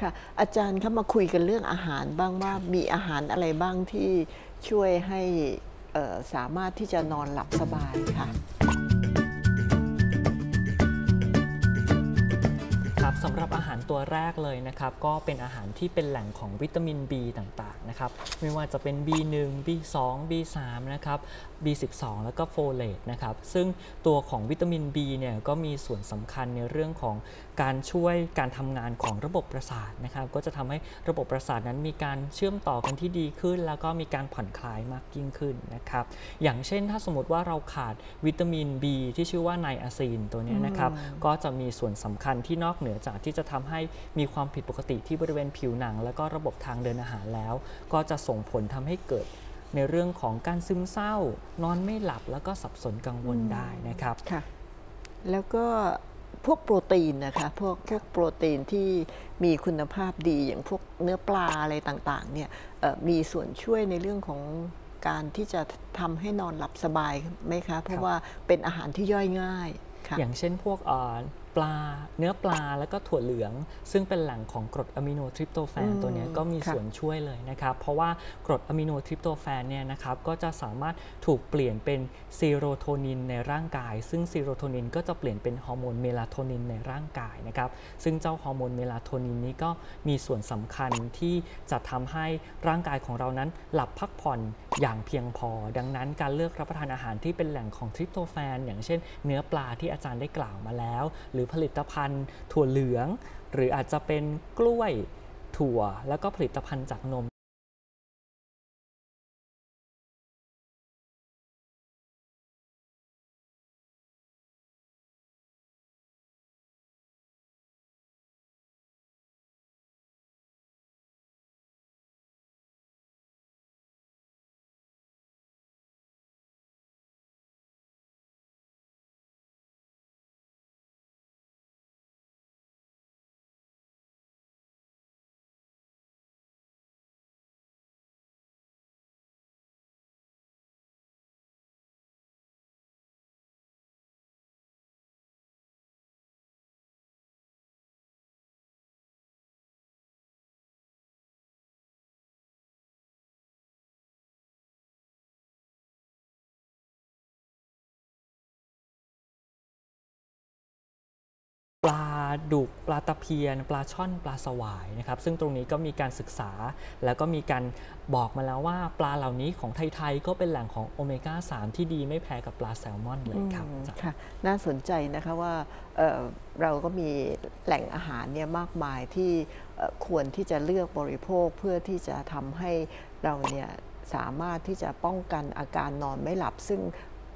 ค่ะอาจารย์ครับมาคุยกันเรื่องอาหารบ้างว่ามีอาหารอะไรบ้างที่ช่วยให้สามารถที่จะนอนหลับสบายค่ะ ตัวแรกเลยนะครับก็เป็นอาหารที่เป็นแหล่งของวิตามิน B ต่างๆนะครับไม่ว่าจะเป็น B1 B2 B3 นะครับ B12 แล้วก็โฟเลตนะครับซึ่งตัวของวิตามิน B เนี่ยก็มีส่วนสำคัญในเรื่องของการช่วยการทำงานของระบบประสาทนะครับก็จะทำให้ระบบประสาทนั้นมีการเชื่อมต่อกันที่ดีขึ้น แล้วก็มีการผ่อนคลายมากยิ่งขึ้นนะครับอย่างเช่นถ้าสมมติว่าเราขาดวิตามิน B ที่ชื่อว่าไนอาซีนตัวเนี้ยนะครับก็จะมีส่วนสำคัญที่นอกเหนือจากที่จะทำให้มีความผิดปกติที่บริเวณผิวหนัง แล้วก็ระบบทางเดินอาหารแล้ว ก็จะส่งผลทำให้เกิดในเรื่องของการซึมเศร้า นอนไม่หลับแล้วก็สับสนกังวลได้นะครับค่ะแล้วก็พวกโปรตีนนะคะพวกพวกโปรตีนที่มีคุณภาพดีอย่างพวกเนื้อปลาอะไรต่างๆเนี่ยเอ่อมีส่วนช่วยในเรื่องของการที่จะทำให้นอนหลับสบายไหมคะ เพราะว่าเป็นอาหารที่ย่อยง่ายค่ะอย่างเช่นพวกเอ่อ ปลาเนื้อปลาแล้วก็ถั่วเหลือง ซึ่งเป็นแหล่งของกรดอะมิโนทริปโตแฟนอืมตัวเนี้ยก็มีค่ะส่วนช่วยเลยนะครับ เพราะว่ากรดอะมิโนทริปโตแฟนเนี่ยนะครับก็จะสามารถถูกเปลี่ยนเป็นซีโรโทนินในร่างกาย ซึ่งซีโรโทนินก็จะเปลี่ยนเป็นฮอร์โมนเมลาโทนินในร่างกายนะครับซึ่งเจ้าฮอร์โมนเมลาโทนินนี้ก็มีส่วนสำคัญที่จะทำให้ร่างกายของเรานั้นหลับพักผ่อนอย่างเพียงพอ ดังนั้นการเลือกรับประทานอาหารที่เป็นแหล่งของทริปโตแฟน อย่างเช่น เนื้อปลาที่อาจารย์ได้กล่าวมาแล้ว หรือผลิตภัณฑ์ถั่วเหลือง หรืออาจจะเป็นกล้วยถั่ว แล้วก็ผลิตภัณฑ์จากนม ดุกปลาตะเพียน ปลาช่อนปลาสวายนะครับซึ่งตรงนี้ก็มีการศึกษา แล้วก็มีการบอกมาแล้วว่าปลาเหล่านี้ของไทย ๆ ก็เป็นแหล่งของโอเมก้า 3 ที่ดีไม่แพ้กับปลาแซลมอนเลยครับอืมอาจารย์ค่ะน่าสนใจนะคะว่าเอ่อเราก็มีแหล่งอาหารเนี่ยมากมายที่เอ่อควรที่จะเลือกบริโภคเพื่อที่จะทำให้เราเนี่ยสามารถที่จะป้องกันอาการนอนไม่หลับซึ่ง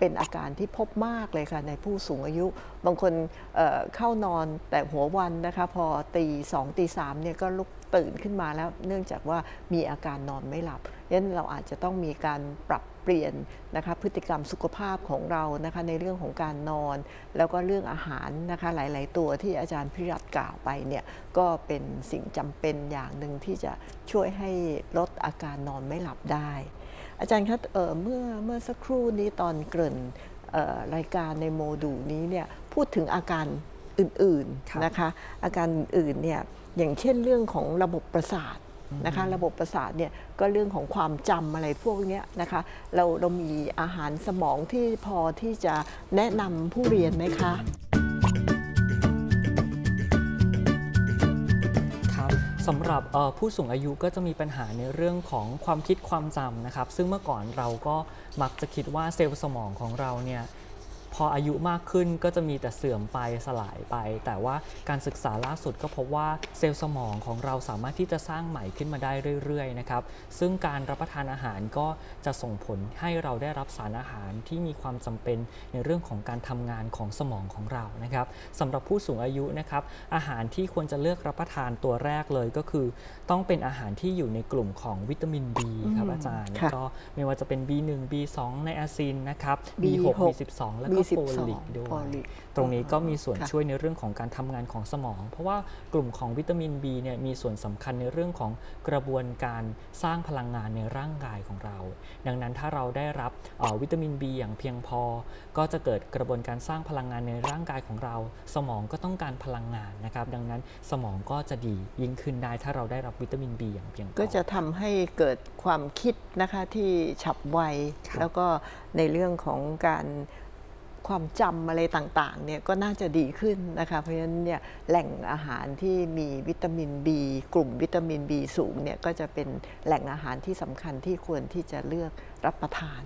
เป็นอาการที่พบมากเลยค่ะในผู้สูงอายุ บางคนเเข้านอนแต่หัววันนะคะพอตีสองตีสามเนี่ยก็ลุกตื่นขึ้นมาแล้วเนื่องจากว่ามีอาการนอนไม่หลับยันเราอาจจะต้องมีการปรับเปลี่ยนนะคะพฤติกรรมสุขภาพของเรานะคะในเรื่องของการนอน แล้วก็เรื่องอาหารนะคะหลาย ๆ ตัวที่อาจารย์พิรัตกล่าวไปเนี่ยก็เป็นสิ่งจำเป็นอย่างหนึ่งที่จะช่วยให้ลดอาการนอนไม่หลับได้ อาจารย์ครับเอ่อเมื่อเมื่อสักครู่นี้ตอนเกริ่นเอ่อรายการในโมดูลนี้เนี่ยพูดถึงอาการอื่นครับๆนะคะ อาการอื่นๆเนี่ยอย่างเช่นเรื่องของระบบประสาทนะคะระบบประสาทเนี่ยก็เรื่องของความจำอะไรพวกเนี้ยนะคะเราเรามีอาหารสมองที่พอที่จะแนะนำผู้เรียนไหมคะ สำหรับผู้สูงอายุก็จะมีปัญหาในเรื่องของความคิดความจำนะครับ ซึ่งเมื่อก่อนเราก็มักจะคิดว่าเซลล์สมองของเราเนี่ย พออายุมากขึ้นก็จะมีแต่เสื่อมไปสลายไป แต่ว่าการศึกษาล่าสุดก็พบว่าเซลล์สมองของเราสามารถที่จะสร้างใหม่ขึ้นมาได้เรื่อยๆนะครับซึ่งการรับประทานอาหารก็จะส่งผลให้เราได้รับสารอาหารที่มีความจำเป็นในเรื่องของการทำงานของสมองของเรานะครับสำหรับผู้สูงอายุนะครับอาหารที่ควรจะเลือกรับประทานตัวแรกเลยก็คือ ต้องเป็นอาหารที่อยู่ในกลุ่มของวิตามิน B ครับอืมอาจารย์ค่ะก็ไม่ว่าจะเป็น B1 B2 ในอาซินนะครับ B6 B6 B12 แล้วก็ B12 โฟลิกด้วยโฟลิกตรงนี้ก็มีส่วนค่ะช่วยในเรื่องของการทำงานของสมอง เพราะว่ากลุ่มของวิตามิน B เนี่ยมีส่วนสำคัญในเรื่องของกระบวนการสร้างพลังงานในร่างกายของเรา ดังนั้นถ้าเราได้รับเอ่อวิตามิน B อย่างเพียงพอ ก็จะเกิดกระบวนการสร้างพลังงานในร่างกายของเรา สมองก็ต้องการพลังงานนะครับ ดังนั้นสมองก็จะดียิ่งขึ้นได้ ถ้าเราได้รับวิตามิน B อย่างเพียงพอ ก็จะทำให้เกิดความคิดนะคะที่ฉับไวครับแล้วก็ในเรื่องของการ ความจำอะไรต่างๆเนี่ยก็น่าจะดีขึ้นนะคะเพราะฉะนั้นเนี่ยแหล่งอาหารที่มีวิตามิน B กลุ่มวิตามิน B สูงเนี่ยก็จะเป็นแหล่งอาหารที่สำคัญที่ควรที่จะเลือกรับประทาน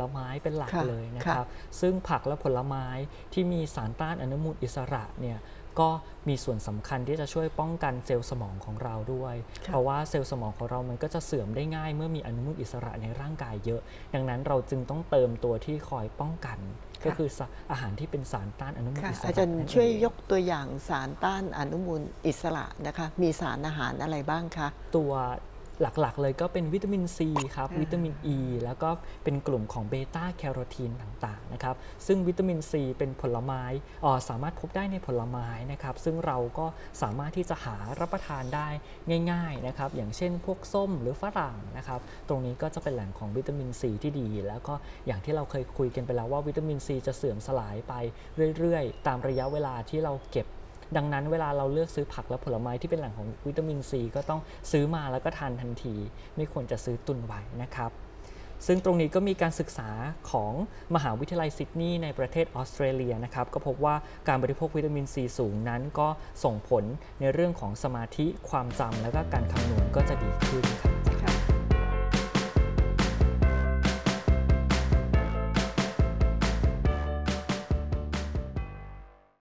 ลไม้เป็นหลักค่ะเลยนะค่ะครับ ซึ่งผักและผลไม้ที่มีสารต้านอนุมูลอิสระเนี่ยก็มีส่วนสำคัญที่จะช่วยป้องกันเซลล์สมองของเราด้วยค่ะเพราะว่าเซลล์สมองของเรามันก็จะเสื่อมได้ง่าย เมื่อมีอนุมูลอิสระในร่างกายเยอะ ดังนั้นเราจึงต้องเติมตัวที่คอยป้องกัน ก็คือสะอาหารที่เป็นสารต้านอนุมูลค่ะอิสระอาจารย์นั่นเงช่วยยกตัวอย่างสารต้านอนุมูลอิสระนะคะ มีสารอาหารอะไรบ้างคะ ตัว หลักๆ เลยก็เป็นวิตามินซีครับอ่าวิตามินอ e, ีแล้วก็เป็นกลุ่มของเบต้าแคโรทีนต่างๆนะครับซึ่งวิตามินซีเป็นผลไม้อ่อสามารถพบได้ในผลไม้นะครับซึ่งเราก็สามารถที่จะหารับประทานได้ง่ายๆนะครับอย่างเช่นพวกส้มหรือฝรั่งนะครับตรงนี้ก็จะเป็นแหล่งของวิตามินซีที่ดี แล้วก็อย่างที่เราเคยคุยกันไปแล้วว่าวิตามินซีจะเสื่อมสลายไปเรื่อยๆ ตามระยะเวลาที่เราเก็บ ดังนั้นเวลาเราเลือกซื้อผักและผลไม้ที่เป็นแหล่งของวิตามินซีก็ต้องซื้อมาแล้วก็ทานทันที ไม่ควรจะซื้อตุนไว้นะครับซึ่งตรงนี้ก็มีการศึกษาของมหาวิทยาลัยซิดนีย์ในประเทศออสเตรเลียนะครับ ก็พบว่าการบริโภควิตามินซีสูงนั้นก็ส่งผลในเรื่องของสมาธิความจำและก็การคำนวณก็จะดีขึ้นครับ